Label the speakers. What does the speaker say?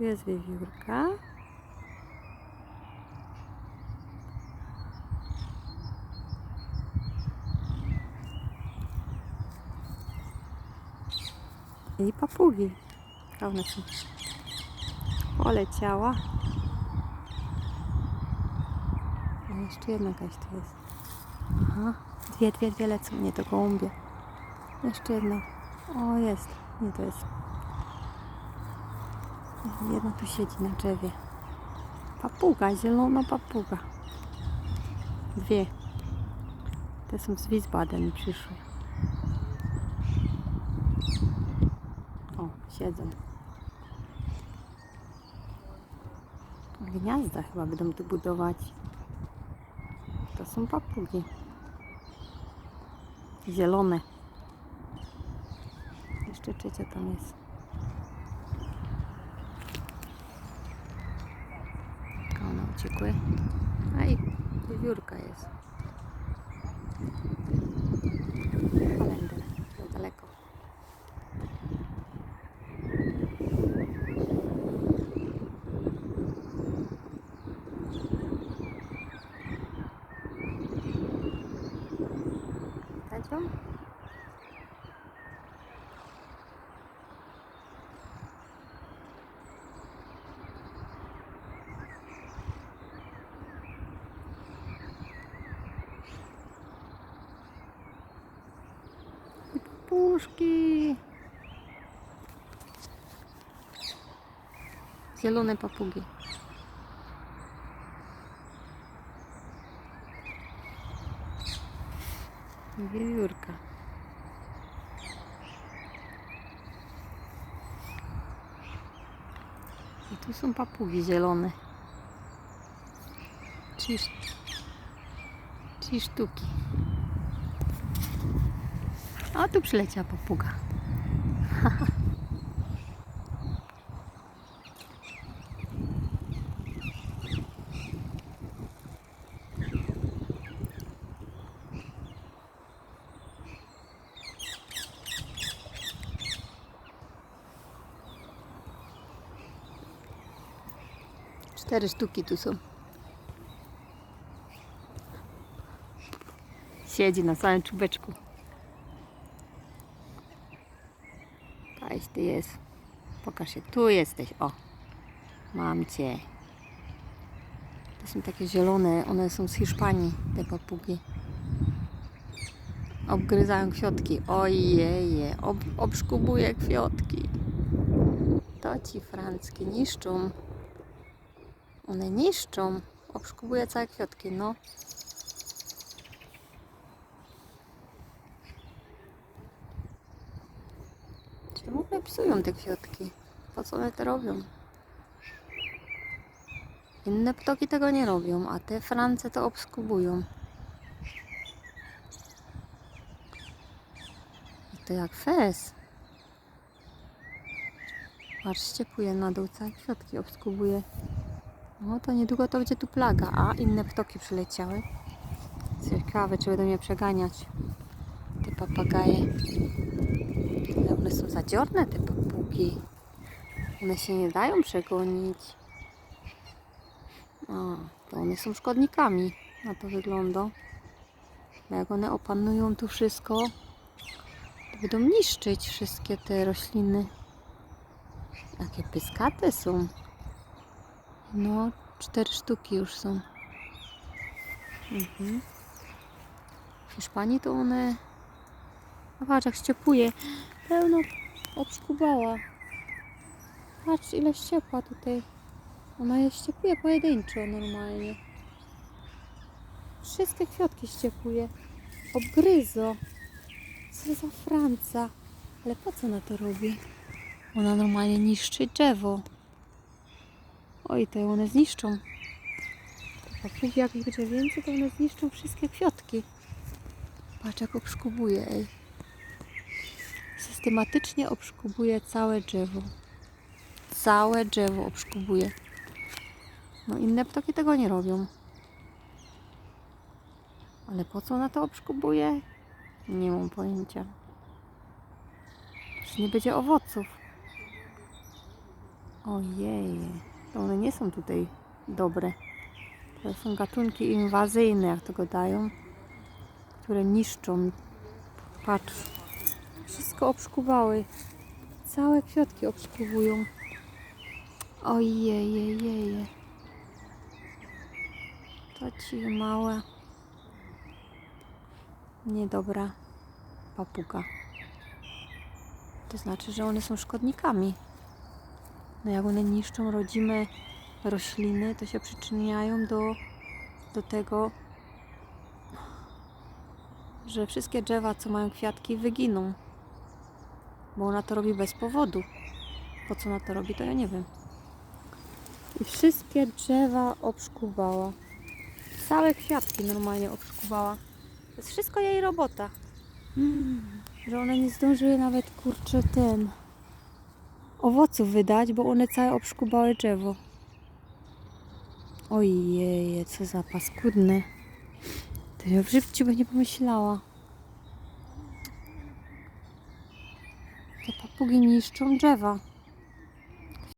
Speaker 1: Jest wiewiórka. I papugi. A One są. Poleciała. A jeszcze jedna jakaś tu jest. Aha. Dwie, dwie, dwie lecą. Nie, to gołąbie. Jeszcze jedna. O, jest. Nie, to jest. Jedna tu siedzi na drzewie. Papuga, zielona papuga. Dwie. Te są z Wiesbaden przyszły. O, siedzą. Gniazda chyba będą tu budować. To są papugi. Zielone. Jeszcze trzecia tam jest. A One uciekły. A i wiewiórka jest. To daleko. Widać ją? Puszki. Zielone papugi. Wiewiórka. I tu są papugi zielone. Trzy, trzy sztuki. A tu przyleciała papuga. Cztery sztuki tu są. Siedzi na samym czubeczku. Kaś ty jest. Pokaż się. Tu jesteś. O. Mam cię. To są takie zielone. One są z Hiszpanii, te papugi. Obgryzają kwiatki. Ojeje. Ob, obszkubuje kwiatki. To ci franckie niszczą. One niszczą. Obszkubuje całe kwiatki. No. Czemu one psują te kwiatki? Po co one to robią? Inne ptoki tego nie robią, a te France to obskubują. I to jak fez. Patrz, ściepuje na dół, całe kwiatki obskubuje. No to niedługo to będzie tu plaga, a inne ptoki przyleciały. Ciekawe, czy będą mnie przeganiać. Te papagaje. One są zadziorne, te papugi. One się nie dają przegonić. A, to one są szkodnikami. Na to wygląda. Jak one opanują tu wszystko, to będą niszczyć wszystkie te rośliny. Jakie pyskate są. No, cztery sztuki już są. Mhm. W Hiszpanii to one... No patrz, jak ściepuje. Pełno obskubała. Patrz, ile ściepła tutaj. Ona je ściepuje pojedynczo normalnie. Wszystkie kwiatki ściepuje. Obgryzo. Co za Franca. Ale po co ona to robi? Ona normalnie niszczy drzewo. Oj, to one zniszczą. Jak ich będzie więcej, to one zniszczą wszystkie kwiatki. Patrz, jak obszkubuje, ej. Systematycznie obszkubuje całe drzewo. Całe drzewo obszkubuje. No inne ptaki tego nie robią. Ale po co ona to obszkubuje? Nie mam pojęcia. Czy nie będzie owoców? Ojej, to one nie są tutaj dobre. To są gatunki inwazyjne, jak to dają, które niszczą. Patrz, wszystko obszkuwały. Całe kwiatki obszkuwują. Ojej, To ci mała, niedobra papuga. To znaczy, że one są szkodnikami. No jak one niszczą rodzime rośliny, to się przyczyniają do, do tego, że wszystkie drzewa, co mają kwiatki, wyginą. Bo ona to robi bez powodu. Po co ona to robi, to ja nie wiem. I wszystkie drzewa obszkuwała. Całe kwiatki normalnie obszkuwała. To jest wszystko jej robota. Że one nie zdążyły nawet kurczę ten owoców wydać, bo one całe obszkubały drzewo. Ojej, co za paskudne. To ja w życiu bym nie pomyślała. Papugi niszczą drzewa.